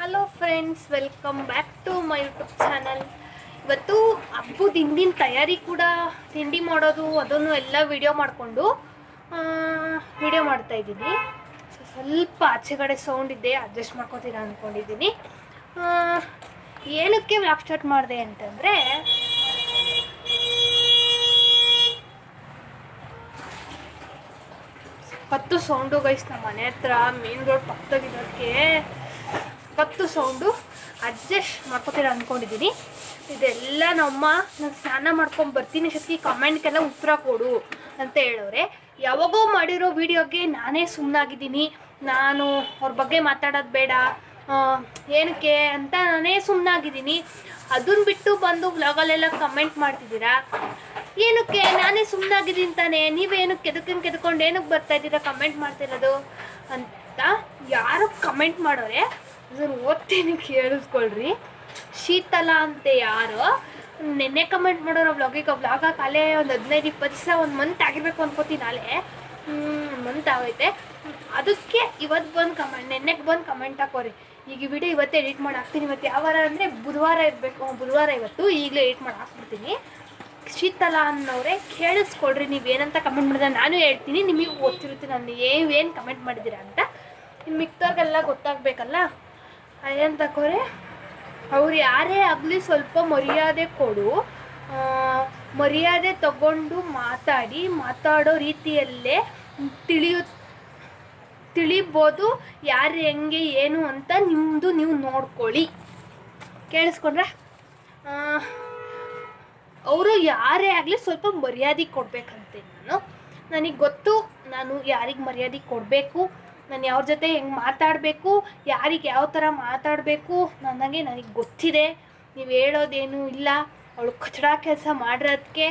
Hello friends welcome back to my YouTube channel ಇವತ್ತು ಹಬ್ಬದ ಹಿಂದಿನ ತಯಾರಿ ಕೂಡ ತಿಂಡಿ ಮಾಡೋದು, ಅದನ್ನು ಎಲ್ಲ ವಿಡಿಯೋ ಮಾಡಿಕೊಂಡು ವಿಡಿಯೋ ಮಾಡ್ತಾ ಇದ್ದೀನಿ. ಸೊ, ಸ್ವಲ್ಪ ಆಚೆ ಕಡೆ ಸೌಂಡ್ ಇದೆ ಅಡ್ಜಸ್ಟ್ ಮಾಡ್ಕೋತೀರಾ ಅಂದ್ಕೊಂಡಿದ್ದೀನಿ ಏನಕ್ಕೆ ವ್ಲಾಗ್ ಸ್ಟಾರ್ಟ್ ಮಾಡಿದೆ ಅಂತಂದರೆ, ಹತ್ತು ಸೌಂಡು ಗೈಸ್ ನಮ್ಮ ಮನೆ ಹತ್ರ ಮೇನ್ ರೋಡ್ ಪಕ್ಕದಾಗಿರೋದಕ್ಕೆ ಕತ್ತು ಸೌಂಡು ಅಡ್ಜಸ್ಟ್ ಮಾಡ್ಕೋತೀರ ಅಂದ್ಕೊಂಡಿದ್ದೀನಿ ಇದೆಲ್ಲ ನಮ್ಮ ನಾನು ಸ್ನಾನ ಮಾಡ್ಕೊಂಡು ಬರ್ತೀನಿ ಶಕ್ತಿ ಕಮೆಂಟ್ಗೆಲ್ಲ ಉತ್ತರ ಕೊಡು ಅಂತ ಹೇಳೋರೆ ಯಾವಾಗೋ ಮಾಡಿರೋ ವಿಡಿಯೋಗೆ ನಾನೇ ಸುಮ್ಮನಾಗಿದ್ದೀನಿ ನಾನು ಅವ್ರ ಬಗ್ಗೆ ಮಾತಾಡೋದು ಬೇಡ. ಏನಕ್ಕೆ ಅಂತ ನಾನೇ ಸುಮ್ಮನಾಗಿದ್ದೀನಿ ಅದನ್ನ ಬಿಟ್ಟು ಬಂದು ವ್ಲಾಗಲ್ಲೆಲ್ಲ ಕಮೆಂಟ್ ಮಾಡ್ತಿದ್ದೀರಾ? ಏನಕ್ಕೆ? ನಾನೇ ಸುಮ್ಮನಾಗಿದ್ದೀನಿ ತಾನೇ. ನೀವೇನು ಕೆದಕಂಗೆ ಕೆದ್ಕೊಂಡು ಏನಕ್ಕೆ ಬರ್ತಾ ಇದ್ದೀರಾ ಕಮೆಂಟ್ ಮಾಡ್ತಿರೋದು ಅಂತ ಯಾರು ಕಮೆಂಟ್ ಮಾಡೋರೆ. ಅದನ್ನು ಓದ್ತೀನಿ ಕೇಳಿಸ್ಕೊಳ್ರಿ. ಶೀತಲ ಅಂತ ಯಾರು? ನಿನ್ನೆ ಕಮೆಂಟ್ ಮಾಡೋರು ವ್ಲಾಗಿಗೆ ವ್ಲಾಗ ಕಾಲೇ ಒಂದು ಹದಿನೈದು, ಇಪ್ಪತ್ತು ದಿವಸ, ಒಂದು ಮಂತ್ ಆಗಿರ್ಬೇಕು ಅನ್ಕೋತೀನಿ ನಾಳೆ. ಮಂತ್ ಆಗೈತೆ ಅದಕ್ಕೆ ಇವತ್ತು ಬಂದು ಕಮೆಂಟ್ ನೆನ್ನೆಗೆ ಬಂದು ಕಮೆಂಟ್ ಹಾಕೋರಿ. ಈಗ ವಿಡಿಯೋ ಇವತ್ತೇ ಎಡಿಟ್ ಮಾಡಿ ಹಾಕ್ತೀನಿ. ಇವತ್ತು ಯಾವ ವಾರ ಅಂದರೆ ಬುಧವಾರ ಇರಬೇಕು. ಬುಧವಾರ ಇವತ್ತು ಈಗಲೇ ಎಡಿಟ್ ಮಾಡಿ ಹಾಕ್ಬಿಡ್ತೀನಿ. ಶೀತಲ ಅನ್ನೋರೆ ಕೇಳಿಸ್ಕೊಳ್ರಿ. ಏನಂತ ಕಮೆಂಟ್ ಮಾಡಿದ್ರೆ ನಾನು ಹೇಳ್ತೀನಿ. ನಿಮಗೆ ಗೊತ್ತಿರುತ್ತೆ ನಾನು ಏನು ಕಮೆಂಟ್ ಮಾಡಿದ್ದೀರಾ ಅಂತ. ಇನ್ನು ಮಿಕ್ತವ್ರಿಗೆಲ್ಲ ಗೊತ್ತಾಗಬೇಕಲ್ಲ? ಅದೇನು ಕೋರೆ, ಅವ್ರು ಯಾರೇ ಆಗಲಿ ಸ್ವಲ್ಪ ಮರ್ಯಾದೆ ಕೊಡು. ಮರ್ಯಾದೆ ತಗೊಂಡು ಮಾತಾಡಿ, ಮಾತಾಡೋ ರೀತಿಯಲ್ಲೇ ತಿಳಿಯು, ತಿಳಿಬೋದು, ಯಾರು ಹೆಂಗೆ, ಏನು ಅಂತ ನಿಮ್ಮದು ನೀವು ನೋಡ್ಕೊಳ್ಳಿ. ಕೇಳಿಸ್ಕೊಂಡ್ರೆ? ಅವರು ಯಾರೇ ಆಗಲಿ ಸ್ವಲ್ಪ ಮರ್ಯಾದೆ ಕೊಡಬೇಕಂತೆ ನಾನು. ನನಗೆ ಗೊತ್ತು ನಾನು ಯಾರಿಗೆ ಮರ್ಯಾದೆ ಕೊಡಬೇಕು. ನಾನು ಯಾವ್ರ ಜೊತೆ ಹೆಂಗೆ ಮಾತಾಡಬೇಕು, ಯಾರಿಗೆ ಯಾವ ಥರ ಮಾತಾಡಬೇಕು ನನಗೆ ನನಗೆ ಗೊತ್ತಿದೆ. ನೀವು ಹೇಳೋದೇನು ಇಲ್ಲ. ಅವಳು ಕಚಡ ಕೆಲಸ ಮಾಡಿರೋದಕ್ಕೆ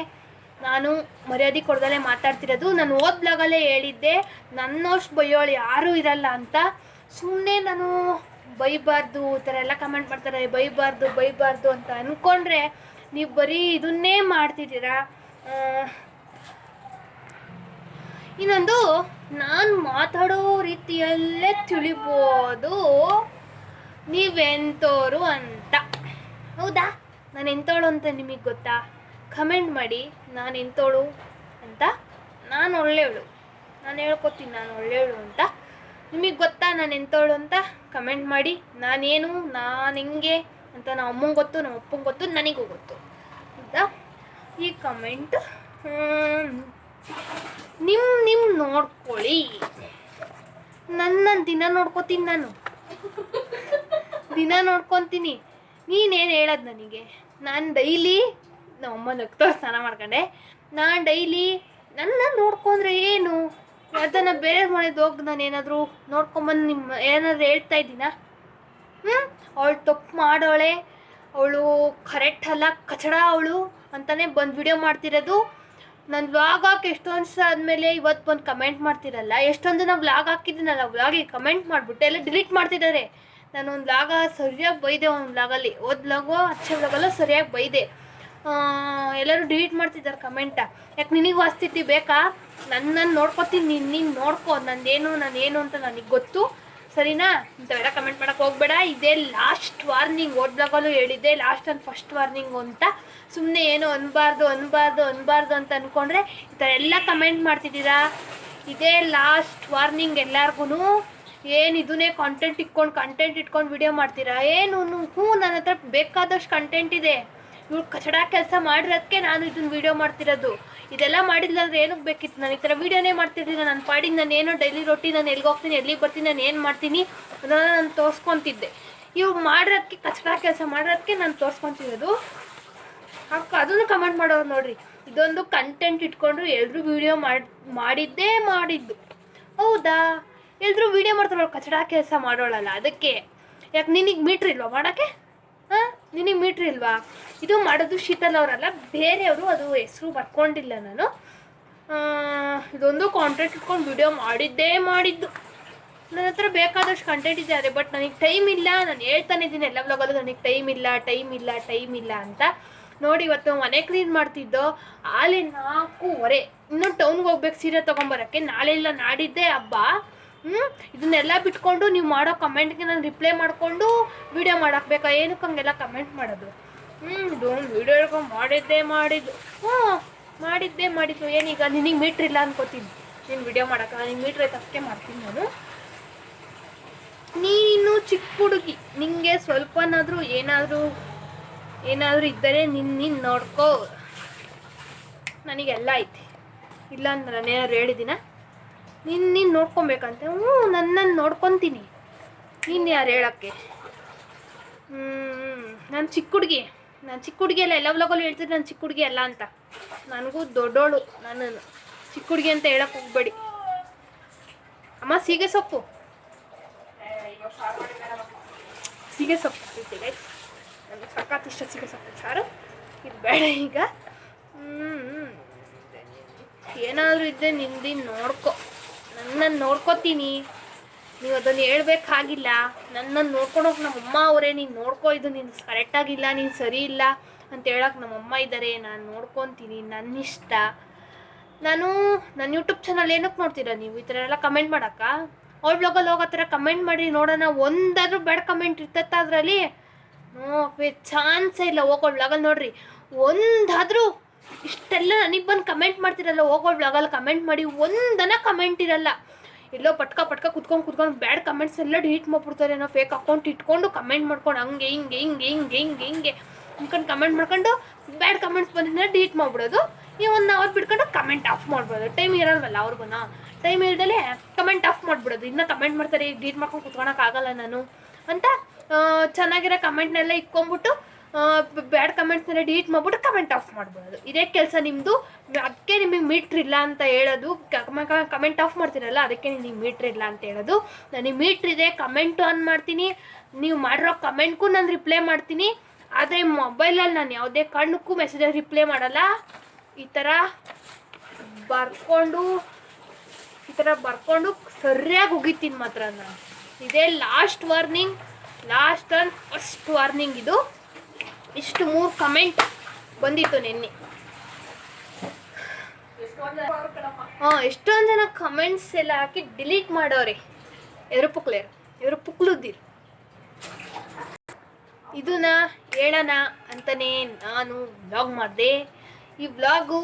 ನಾನು ಮರ್ಯಾದೆ ಕೊಡ್ದಲೇ ಮಾತಾಡ್ತಿರೋದು. ನಾನು ಓದ್ ಬ್ಲಾಗಲ್ಲೇ ಹೇಳಿದ್ದೆ, ನನ್ನಷ್ಟು ಬೈಯೋಳು ಯಾರೂ ಇರಲ್ಲ ಅಂತ. ಸುಮ್ಮನೆ ನಾನು ಬೈಬಾರ್ದು, ಈ ಥರ ಎಲ್ಲ ಕಮೆಂಟ್ ಮಾಡ್ತಾರೆ, ಬೈಬಾರ್ದು ಬೈಬಾರ್ದು ಅಂತ ಅಂದ್ಕೊಂಡ್ರೆ ನೀವು ಬರೀ ಇದನ್ನೇ ಮಾಡ್ತಿದ್ದೀರಾ? ಇನ್ನೊಂದು, ನಾನು ಮಾತಾಡೋ ರೀತಿಯಲ್ಲೇ ತಿಳಿಬೋದು. ನೀವೆಂತೋರು ಅಂತ. ಹೌದಾ? ನಾನು ಎಂಥವಳು ಅಂತ ನಿಮಗೆ ಗೊತ್ತಾ? ಕಮೆಂಟ್ ಮಾಡಿ, ನಾನು ಎಂಥವಳು ಅಂತ. ನಾನು ಒಳ್ಳೆಯವಳು ನಾನು ಹೇಳ್ಕೊತೀನಿ, ನಾನು ಒಳ್ಳೆಯವಳು ಅಂತ. ನಿಮಗೆ ಗೊತ್ತಾ ನಾನು ಎಂತೋಳು ಅಂತ? ಕಮೆಂಟ್ ಮಾಡಿ, ನಾನೇನು, ನಾನು ಹೆಂಗೆ ಅಂತ ನಮ್ಮ ಅಮ್ಮಂಗೆ ಗೊತ್ತು ನಮ್ಮ ಅಪ್ಪಂಗೆ ಗೊತ್ತು, ನನಗೂ ಗೊತ್ತು. ಹೌದಾ? ಈ ಕಮೆಂಟ್ ನಿಮ್ಮ ನಿಮ್ಮ ನೋಡ್ಕೊಳ್ಳಿ. ನನ್ನ ದಿನ ನೋಡ್ಕೋತೀನಿ ನಾನು. ದಿನ ನೋಡ್ಕೊತೀನಿ. ನೀನೇನು ಹೇಳೋದು ನನಗೆ? ನಾನು ಡೈಲಿ ನಮ್ಮಮ್ಮ ನಗ್ತಾ ಸ್ನಾನ ಮಾಡ್ಕೊಂಡೆ. ನಾನು ಡೈಲಿ ನನ್ನ ನೋಡ್ಕೊಂಡ್ರೆ ಏನು? ಅದನ್ನು ಬೇರೆ ಮನೆದು ಹೋಗಿ ನಾನು ಏನಾದರೂ ನೋಡ್ಕೊಂಬಂದು ನಿಮ್ಮ ಏನಾದರೂ ಹೇಳ್ತಾ ಇದ್ದೀನಾ? ಹ್ಞೂ ಅವಳು ತಪ್ಪು ಮಾಡೋಳೆ. ಅವಳು ಕರೆಕ್ಟ್ ಅಲ್ಲ. ಕಚಡ ಅವಳು ಅಂತಲೇ ಬಂದು ವಿಡಿಯೋ ಮಾಡ್ತಿರೋದು. ನಾನು ವ್ಲಾಗ್ ಹಾಕಿ ಎಷ್ಟೊಂದು ದಿವಸ ಆದಮೇಲೆ ಇವತ್ತು ಒಂದು ಕಮೆಂಟ್ ಮಾಡ್ತಿರಲ್ಲ, ಎಷ್ಟೊಂದು ನಾವು ವ್ಲಾಗ್ ಹಾಕಿದ್ದೀನಲ್ಲ ವ್ಲಾಗಿಗೆ ಕಮೆಂಟ್ ಮಾಡಿಬಿಟ್ಟು ಎಲ್ಲ ಡಿಲೀಟ್ ಮಾಡ್ತಿದ್ದಾರೆ ನಾನು ಒಂದು ವ್ಲಾಗ ಸರಿಯಾಗಿ ಬೈದೆ ಒಂದು ವ್ಲಾಗಲ್ಲಿ ಓದ್ ವ್ಲಾಗು ಅಚ್ಚೆ ವ್ಲಾಗಲ್ಲ ಸರಿಯಾಗಿ ಬೈದೆ. ಎಲ್ಲರೂ ಡಿಲೀಟ್ ಮಾಡ್ತಿದ್ದಾರೆ ಕಮೆಂಟ ಯಾಕೆ ನಿನಗೆ ವಾಸ್ತಿತಿ ಬೇಕಾ? ನನ್ನನ್ನು ನೋಡ್ಕೊತೀನಿ, ನೀನು ನೀನು ನೋಡ್ಕೋ, ನಂದೇನು, ನಾನೇನು ಅಂತ ನನಗೆ ಗೊತ್ತು. ಸರಿನಾ? ಇಂಥವೆಲ್ಲ ಕಮೆಂಟ್ ಮಾಡೋಕೆ ಹೋಗ್ಬೇಡ. ಇದೇ ಲಾಸ್ಟ್ ವಾರ್ನಿಂಗ್ ಓದ್ ಬ್ಲಾಗಲ್ಲೂ ಹೇಳಿದ್ದೆ ಲಾಸ್ಟ್ ಅಂಡ್ ಫಸ್ಟ್ ವಾರ್ನಿಂಗು ಅಂತ. ಸುಮ್ಮನೆ ಏನು ಅನ್ಬಾರ್ದು ಅನ್ಬಾರ್ದು ಅನ್ಬಾರ್ದು ಅಂತ ಅಂದ್ಕೊಂಡ್ರೆ ಈ ಥರ ಎಲ್ಲ ಕಮೆಂಟ್ ಮಾಡ್ತಿದ್ದೀರಾ? ಇದೇ ಲಾಸ್ಟ್ ವಾರ್ನಿಂಗ್ ಎಲ್ಲರಿಗೂ ಏನು ಇದನ್ನೇ ಕಾಂಟೆಂಟ್ ಇಟ್ಕೊಂಡು ಕಂಟೆಂಟ್ ಇಟ್ಕೊಂಡು ವಿಡಿಯೋ ಮಾಡ್ತೀರಾ? ಏನು, ಹ್ಞೂ ನನ್ನ ಹತ್ರ ಬೇಕಾದಷ್ಟು ಕಂಟೆಂಟ್ ಇದೆ. ಇವ್ರು ಕಚಡ ಕೆಲಸ ಮಾಡಿರೋದಕ್ಕೆ ನಾನು ಇದನ್ನ ವಿಡಿಯೋ ಮಾಡ್ತಿರೋದು. ಇದೆಲ್ಲ ಮಾಡಿಲ್ಲ ಅಂದ್ರೆ ಏನಕ್ಕೆ ಬೇಕಿತ್ತು? ನಾನು ಈ ಥರ ವೀಡಿಯೋನೇ ಮಾಡ್ತಿರ್ಲಿಲ್ಲ. ನಾನು ಪಾಡಿಗೆ ನಾನು ಏನೋ ಡೈಲಿ ರೊಟ್ಟಿ ನಾನು ಎಲ್ಲಿಗೆ ಹೋಗ್ತೀನಿ, ಎಲ್ಲಿಗೆ ಬರ್ತೀನಿ, ನಾನು ಏನು ಮಾಡ್ತೀನಿ ಅದನ್ನು ನಾನು ತೋರಿಸ್ಕೊತಿದ್ದೆ. ಇವ್ರು ಮಾಡಿರೋದಕ್ಕೆ ಕಚಡ ಕೆಲಸ ಮಾಡಿರೋದಕ್ಕೆ ನಾನು ತೋರಿಸ್ಕೊತಿರೋದು. ಅಕ್ಕ ಅದನ್ನು ಕಮೆಂಟ್ ಮಾಡೋರು ನೋಡ್ರಿ. ಇದೊಂದು ಕಂಟೆಂಟ್ ಇಟ್ಕೊಂಡ್ರು ಎಲ್ಲರೂ ವಿಡಿಯೋ ಮಾಡಿ, ಮಾಡಿದ್ದೇ ಮಾಡಿದ್ದು. ಹೌದಾ? ಎಲ್ಲರೂ ವಿಡಿಯೋ ಮಾಡ್ತಾರಲ್ಲ, ಕಚಡ ಕೆಲಸ ಮಾಡೋಳಲ್ಲ, ಅದಕ್ಕೆ. ಯಾಕೆ ನಿನಗೆ ಮೀಟ್ರ್ ಇಲ್ವಾ ಮಾಡೋಕ್ಕೆ? ನಿನಗೆ ಮೀಟ್ರ್ ಇಲ್ವಾ? ಇದು ಮಾಡೋದು ಶೀತಲ್ ಅವರಲ್ಲ, ಬೇರೆಯವರು ಅದು ಹೆಸರು ಬರ್ಕೊಂಡಿಲ್ಲ ನಾನು. ಇದೊಂದು ಕಾಂಟ್ರಾಕ್ಟ್ ಇಟ್ಕೊಂಡು ವಿಡಿಯೋ ಮಾಡಿದ್ದೇ ಮಾಡಿದ್ದು. ನನ್ನ ಹತ್ರ ಬೇಕಾದಷ್ಟು ಕಂಟೆಂಟ್ ಇದೆ ಅದೇ ಬಟ್ ನನಗೆ ಟೈಮ್ ಇಲ್ಲ. ನಾನು ಹೇಳ್ತಾನೆ ಇದ್ದೀನಿ ಎಲ್ಲ ಬ್ಲಾಗಲ್ಲೂ ನನಗೆ ಟೈಮ್ ಇಲ್ಲ ಟೈಮ್ ಇಲ್ಲ ಟೈಮ್ ಇಲ್ಲ ಅಂತ. ನೋಡಿ, ಇವತ್ತು ಮನೆ ಕ್ಲೀನ್ ಮಾಡ್ತಿದ್ದೋ. ಆಲೆ ನಾಲ್ಕೂವರೆ. ಇನ್ನೂ ಟೌನ್ಗೆ ಹೋಗ್ಬೇಕು, ಸೀರೆ ತೊಗೊಂಬರೋಕ್ಕೆ ನಾಳೆ ಇಲ್ಲ ನಾಡಿದ್ದೇ ಹಬ್ಬ. ಹ್ಞೂ ಇದನ್ನೆಲ್ಲ ಬಿಟ್ಕೊಂಡು ನೀವು ಮಾಡೋ ಕಮೆಂಟ್ಗೆ ನಾನು ರಿಪ್ಲೈ ಮಾಡಿಕೊಂಡು ವಿಡಿಯೋ ಮಾಡಾಕ್ಬೇಕಾ ಏನಕ್ಕೆ ಹಂಗೆಲ್ಲ ಕಮೆಂಟ್ ಮಾಡೋದು? ಹ್ಞೂ ಇದೊಂದು ವಿಡಿಯೋ ಹೇಳ್ಕೊಂಡು ಮಾಡಿದ್ದೇ ಮಾಡಿದ್ದು. ಹ್ಞೂ, ಮಾಡಿದ್ದೇ ಮಾಡಿದ್ದು. ಏನೀಗ? ನಿನಗೆ ಮೀಟ್ರ್ ಇಲ್ಲ ಅನ್ಕೋತೀನಿ. ನೀನು ವಿಡಿಯೋ ಮಾಡೋಕೆ ನನಗೆ ಮೀಟ್ರ್ ಐತೆ ಮಾಡ್ತೀನಿ ನಾನು. ನೀನು ಚಿಕ್ಕ ಹುಡುಗಿ. ನಿನಗೆ ಸ್ವಲ್ಪನಾದರೂ ಏನಾದರೂ ಏನಾದರೂ ಇದ್ದರೆ ನಿನ್ನ ನೀನು ನೋಡ್ಕೋ. ನನಗೆಲ್ಲ ಐತಿ. ಇಲ್ಲ ಅಂದ್ರೆ ಹೇಳಿದ್ದೀನ? ನೀನು ನೀನು ನೋಡ್ಕೊಬೇಕಂತೆ. ಹ್ಞೂ ನನ್ನನ್ನು ನೋಡ್ಕೊತೀನಿ. ನೀನು ಯಾರು ಹೇಳೋಕ್ಕೆ? ಹ್ಞೂ ನಾನು ಚಿಕ್ಕ ಹುಡುಗಿ. ನಾನು ಚಿಕ್ಕ ಹುಡುಗಿ ಅಲ್ಲ, ಎಲ್ಲ ವ್ಲಾಗಲ್ಲೂ ಹೇಳ್ತಿದ್ರೆ ನಾನು ಚಿಕ್ಕ ಹುಡುಗಿ ಅಲ್ಲ ಅಂತ. ನನಗೂ ದೊಡ್ಡೋಳು, ನಾನು ಚಿಕ್ಕ ಹುಡುಗಿ ಅಂತ ಹೇಳಕ್ಕೆ ಹೋಗ್ಬೇಡಿ. ಅಮ್ಮ, ಸೀಗೆ ಸೊಪ್ಪು. ಸೀಗೆ ಸೊಪ್ಪು. ನನಗೆ ಸಖತ್ ಇಷ್ಟ ಸೀಗೆ ಸೊಪ್ಪು. ಸಾರು? ಇದು ಬೇಡ ಈಗ. ಹ್ಞೂ ಏನಾದರೂ ಇದ್ದರೆ ನಿಂದಿನ ನೋಡ್ಕೊ. ನನ್ನನ್ನು ನೋಡ್ಕೋತೀನಿ. ನೀವು ಅದನ್ನು ಹೇಳ್ಬೇಕಾಗಿಲ್ಲ. ನನ್ನನ್ನು ನೋಡ್ಕೊಳೋಕೆ ನಮ್ಮಮ್ಮ ಅವರೇ, ನೀನು ನೋಡ್ಕೋ, ಇದು ನೀನು ಕರೆಕ್ಟಾಗಿಲ್ಲ ನೀನು ಸರಿ ಇಲ್ಲ ಅಂತ ಹೇಳಕ್ಕೆ ನಮ್ಮಮ್ಮ ಇದ್ದಾರೆ ನಾನು ನೋಡ್ಕೊತೀನಿ ನನ್ನ ಇಷ್ಟ ನಾನು ನನ್ನ ಯೂಟ್ಯೂಬ್ ಚಾನಲ್ ಏನಕ್ಕೆ ನೋಡ್ತೀರಾ ನೀವು? ಈ ಥರ ಎಲ್ಲ ಕಮೆಂಟ್ ಮಾಡೋಕ್ಕ? ಅವ್ಳ ಬ್ಲಾಗಲ್ಲಿ ಹೋಗೋ ಥರ ಕಮೆಂಟ್ ಮಾಡಿ, ನೋಡೋಣ. ಒಂದಾದರೂ ಬ್ಯಾಡ್ ಕಮೆಂಟ್ ಇರ್ತತ್ತ ಅದರಲ್ಲಿ? ನೋ ಚಾನ್ಸೇ ಇಲ್ಲ. ಹೋಗೋ ಬ್ಲಾಗಲ್ಲಿ ನೋಡ್ರಿ. ಒಂದಾದರೂ ಇಷ್ಟೆಲ್ಲ ನನಗೆ ಬಂದು ಕಮೆಂಟ್ ಮಾಡ್ತಿರಲ್ಲ ಹೋಗೋ ಬ್ಲಾಗಲ್ಲಿ ಕಮೆಂಟ್ ಮಾಡಿ, ಒಂದನ ಕಮೆಂಟ್ ಇರಲ್ಲ. ಎಲ್ಲೋ ಪಟ್ಕ ಪಟ್ಕ ಕುತ್ಕೊಂಡು ಕುತ್ಕೊಂಡು ಬ್ಯಾಡ್ ಕಮೆಂಟ್ಸ್ ಎಲ್ಲ ಡಿಲೀಟ್ ಮಾಡ್ಬಿಡ್ತಾರೆ ಏನೋ ಫೇಕ್ ಅಕೌಂಟ್ ಇಟ್ಕೊಂಡು ಕಮೆಂಟ್ ಮಾಡ್ಕೊಂಡು ಹಂಗೆ, ಹಿಂಗೆ ಹಿಂಗೆ ಹಿಂಗೆ ಹಿಂಗೆ ಹಿಂಗೆ ಅನ್ಕೊಂಡು ಕಮೆಂಟ್ ಮಾಡ್ಕೊಂಡು ಬ್ಯಾಡ್ ಕಮೆಂಟ್ಸ್ ಬಂದಿದ್ರೆ ಡಿಲೀಟ್ ಮಾಡ್ಬಿಡೋದು. ನೀವು ಒಂದು ಅವರ್ ಬಿಟ್ಕೊಂಡು ಕಮೆಂಟ್ ಆಫ್ ಮಾಡ್ಬೋದು ಟೈಮ್ ಇರಲ್ವಲ್ಲ ಅವ್ರಿಗೂ ಟೈಮ್ ಇಲ್ದಲೆ ಕಮೆಂಟ್ ಆಫ್ ಮಾಡ್ಬಿಡೋದು. ಇನ್ನೂ ಕಮೆಂಟ್ ಮಾಡ್ತಾರೆ ಈಗ ಡಿಲೀಟ್ ಮಾಡ್ಕೊಂಡು ಕುತ್ಕೊಳಕ್ಕಾಗಲ್ಲ ನಾನು ಅಂತ ಚೆನ್ನಾಗಿರೋ ಕಮೆಂಟ್ನೆಲ್ಲ ಇಕ್ಕೊಂಬಿಟ್ಟು ಬ್ಯಾಡ್ ಕಮೆಂಟ್ಸ್ನೆಲ್ಲ ಡಿಲೀಟ್ ಮಾಡ್ಬಿಟ್ಟು ಕಮೆಂಟ್ ಆಫ್ ಮಾಡ್ಬೋದು. ಇದೇ ಕೆಲಸ ನಿಮ್ಮದು ಅದಕ್ಕೆ ನಿಮಗೆ ಮೀಟ್ರ್ ಇಲ್ಲ ಅಂತ ಹೇಳೋದು. ಕಮೆಂಟ್ ಆಫ್ ಮಾಡ್ತೀರಲ್ಲ, ಅದಕ್ಕೆ ನಿಮಗೆ ಮೀಟ್ರ್ ಇಲ್ಲ ಅಂತ ಹೇಳೋದು. ನನಗೆ ಮೀಟ್ರ್ ಇದೆ ಕಮೆಂಟು ಆನ್ ಮಾಡ್ತೀನಿ. ನೀವು ಮಾಡಿರೋ ಕಮೆಂಟ್ಗೂ ನಾನು ರಿಪ್ಲೈ ಮಾಡ್ತೀನಿ. ಆದರೆ ಮೊಬೈಲಲ್ಲಿ ನಾನು ಯಾವುದೇ ಕಣ್ಣಕ್ಕೂ ಮೆಸೇಜಲ್ಲಿ ರಿಪ್ಲೈ ಮಾಡಲ್ಲ. ಈ ಥರ ಬರ್ಕೊಂಡು, ಈ ಥರ ಬರ್ಕೊಂಡು ಸರಿಯಾಗಿ ಉಗಿತೀನಿ ಮಾತ್ರ ನಾನು. ಇದೇ last warning last and first warning ಇದು. ಇಷ್ಟು ಮೂರು ಕಮೆಂಟ್ ಬಂದಿತ್ತು ನಿನ್ನೆ. ಹಾಂ, ಎಷ್ಟೊಂದು ಜನ ಕಮೆಂಟ್ಸ್ ಎಲ್ಲ ಹಾಕಿ ಡಿಲೀಟ್ ಮಾಡೋರಿ. ಎದ್ರು ಪುಕ್ಲೇರು ಎದ್ರು ಪುಕ್ಲುದ್ದೀರು ಇದನ್ನ ಹೇಳೋಣ ಅಂತಲೇ ನಾನು ವ್ಲಾಗ್ ಮಾಡಿದೆ. ಈ ವ್ಲಾಗು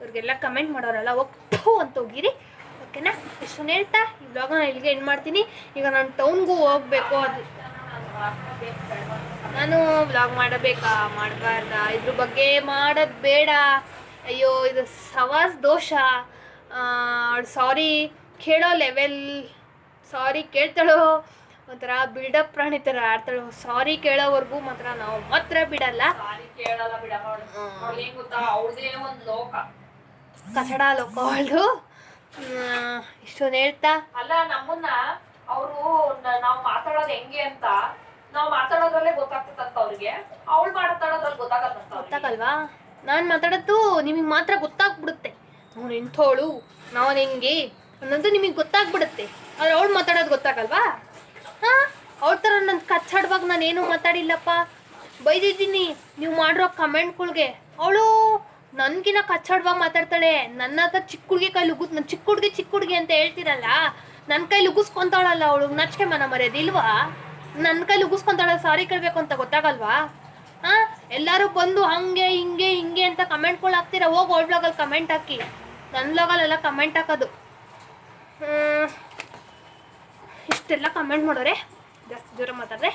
ಅವ್ರಿಗೆಲ್ಲ ಕಮೆಂಟ್ ಮಾಡೋರಲ್ಲ ಒಪ್ಪು ಅಂತ ಹೋಗಿರಿ. ಓಕೆನಾ ಇಷ್ಟು ಹೇಳ್ತಾ ಈ ವ್ಲಾಗನ್ನ ಇಲ್ಲಿಗೆ ಎಂಡ್ ಮಾಡ್ತೀನಿ. ಈಗ ನಾನು ಟೌನ್ಗೂ ಹೋಗ್ಬೇಕು. ಅದು ನಾನು ವ್ಲಾಗ್ ಮಾಡಬೇಕಾ? ಮಾಡಬಾರ್ದ? ಇದ್ರ ಬಗ್ಗೆ ಮಾಡೋದು ಬೇಡ. ಅಯ್ಯೋ ಇದು ಸವಾಸ್ ದೋಷ. ಸಾರಿ ಕೇಳೋ ಲೆವೆಲ್ ಸಾರಿ ಕೇಳ್ತಾಳೋ ಒಂಥರ ಬಿಲ್ಡಪ್ ಪ್ರಾಣಿ ಥರ ಆಡ್ತಾಳೋ. ಸಾರಿ ಕೇಳೋವರೆಗೂ ಮಾತ್ರ ನಾವು ಮಾತ್ರ ಬಿಡಲ್ಲ. ಕಸಡ ಲೋಕ. ಅವಳು ಇಷ್ಟೊಂದು ಹೇಳ್ತಾ. ಅಲ್ಲ ನಮ್ಮನ್ನ ಅವರು ನಾವು ಮಾತಾಡೋದು ಹೆಂಗೆ ಅಂತ ನಾವು ಮಾತಾಡೋದ್ರಲ್ಲೇ ಅವ್ರಿಗೆ? ಅವಳು ಮಾತಾಡೋದ್ರಲ್ಲಿ ಗೊತ್ತಾಗಲ್ಲ ಗೊತ್ತಾಗಲ್ವಾ? ನಾನು ಮಾತಾಡೋದು ನಿಮಗೆ ಮಾತ್ರ ಗೊತ್ತಾಗ್ಬಿಡುತ್ತೆ. ಅವ್ನು ಎಂಥೋಳು ನಾವು ಹೆಂಗೆ ಅನ್ನೋದು ನಿಮಗೆ ಗೊತ್ತಾಗ್ಬಿಡುತ್ತೆ. ಆದ್ರೆ ಅವಳು ಮಾತಾಡೋದು ಗೊತ್ತಾಗಲ್ವಾ? ಹಾ? ಅವ್ರ ಥರ ನನ್ನ ಕಚ್ಚಾಡುವಾಗ ನಾನು ಏನೂ ಮಾತಾಡಿಲ್ಲಪ್ಪ. ಬೈದಿದ್ದೀನಿ. ನೀವು ಮಾಡಿರೋ ಕಮೆಂಟ್ಗಳ್ಗೆ. ಅವಳು ನನಗಿನ ಕಚ್ಚಾಡುವಾಗ ಮಾತಾಡ್ತಾಳೆ. ನನ್ನ ಹತ್ರ ಚಿಕ್ಕ ಹುಡುಗಿ ಕೈ ಲುಗುಸ್ ನನ್ನ ಚಿಕ್ಕ ಹುಡುಗಿ ಚಿಕ್ಕ ಹುಡುಗಿ ಅಂತ ಹೇಳ್ತೀರಲ್ಲ ನನ್ನ ಕೈ ಲುಗುಸ್ಕೊಂತಾಳಲ್ಲ ಅವಳು. ನಚ್ಕೆ ಮನ ಮರ್ಯಾದೆ ಇಲ್ವಾ? ನನ್ನ ಕೈಲಿ ಉಗಿಸ್ಕೊಂತಾಳೆ, ಸಾರಿ ಕೇಳಬೇಕು ಅಂತ ಗೊತ್ತಾಗಲ್ವಾ? ಹಾ ಎಲ್ಲರೂ ಬಂದು ಹಂಗೆ, ಹಿಂಗೆ ಹಿಂಗೆ ಅಂತ ಕಮೆಂಟ್ಗಳು ಹಾಕ್ತೀರಾ? ಹೋಗಿ ಓಲ್ಡ್ ಬ್ಲಾಗಲ್ಲಿ ಕಮೆಂಟ್ ಹಾಕಿ. ನನ್ನ ಬ್ಲಾಗಲ್ಲೆಲ್ಲ ಕಮೆಂಟ್ ಹಾಕೋದು. ಇಷ್ಟೆಲ್ಲ ಕಮೆಂಟ್ ಮಾಡೋರೆ? ಜಾಸ್ತಿ ಜೋರ ಮಾತಾಡ್ರೆ?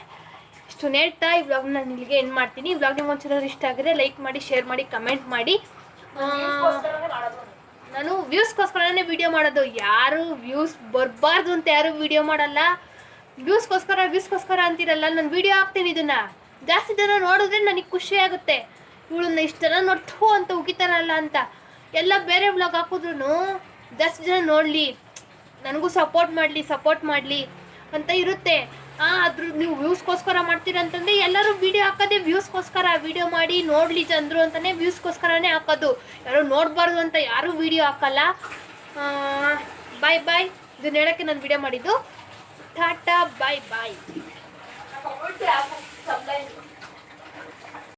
ಇಷ್ಟು ನೇಡ್ತಾ ಈ ಬ್ಲಾಗ್ ನಾನು ಇಲ್ಲಿಗೆ ಎಂಡ್ ಮಾಡ್ತೀನಿ. ಈ ವ್ಲಾಗ್ ನಿಮ್ಗೆ ಒಂಚೂರು ಇಷ್ಟ ಆಗಿದ್ರೆ ಲೈಕ್ ಮಾಡಿ ಶೇರ್ ಮಾಡಿ ಕಮೆಂಟ್ ಮಾಡಿ. ನಾನು ವ್ಯೂಸ್ಗೋಸ್ಕರನೇ ವಿಡಿಯೋ ಮಾಡೋದು. ಯಾರು ವ್ಯೂಸ್ ಬರಬಾರ್ದು ಅಂತ ಯಾರು ವಿಡಿಯೋ ಮಾಡಲ್ಲ. ವ್ಯೂಸ್ಗೋಸ್ಕರ ವ್ಯೂಸ್ಗೋಸ್ಕರ ಅಂತಿರಲ್ಲ, ನಾನು ವಿಡಿಯೋ ಹಾಕ್ತೀನಿ ಇದನ್ನ. ಜಾಸ್ತಿ ಜನ ನೋಡಿದ್ರೆ ನನಗೆ ಖುಷಿ ಆಗುತ್ತೆ. ಇವಳನ್ನ ಇಷ್ಟು ಜನ ನೋಡ್ತು ಅಂತ ಉಗಿತಾರಲ್ಲ ಅಂತ. ಎಲ್ಲ ಬೇರೆ ವ್ಲಾಗ್ ಹಾಕಿದ್ರು ಜಾಸ್ತಿ ಜನ ನೋಡಲಿ. ನನಗೂ ಸಪೋರ್ಟ್ ಮಾಡಲಿ ಸಪೋರ್ಟ್ ಮಾಡಲಿ ಅಂತ ಇರುತ್ತೆ. ಅದ್ರ, ನೀವು ವ್ಯೂಸ್ಗೋಸ್ಕರ ಮಾಡ್ತೀರ ಅಂತಂದ್ರೆ ಎಲ್ಲರೂ ವಿಡಿಯೋ ಹಾಕೋದೇ ವ್ಯೂಸ್ಗೋಸ್ಕರ. ವಿಡಿಯೋ ಮಾಡಿ ನೋಡಲಿ ಜನರು ಅಂತಲೇ ವ್ಯೂಸ್ಗೋಸ್ಕರನೇ ಹಾಕೋದು. ಯಾರು ನೋಡಬಾರ್ದು ಅಂತ ಯಾರೂ ವಿಡಿಯೋ ಹಾಕಲ್ಲ. ಬಾಯ್ ಬಾಯ್ ಇದನ್ನ ಹೇಳೋಕ್ಕೆ ನಾನು ವಿಡಿಯೋ ಮಾಡಿದ್ದು. ಟಾಟಾ ಬಾಯ್ ಬಾಯ್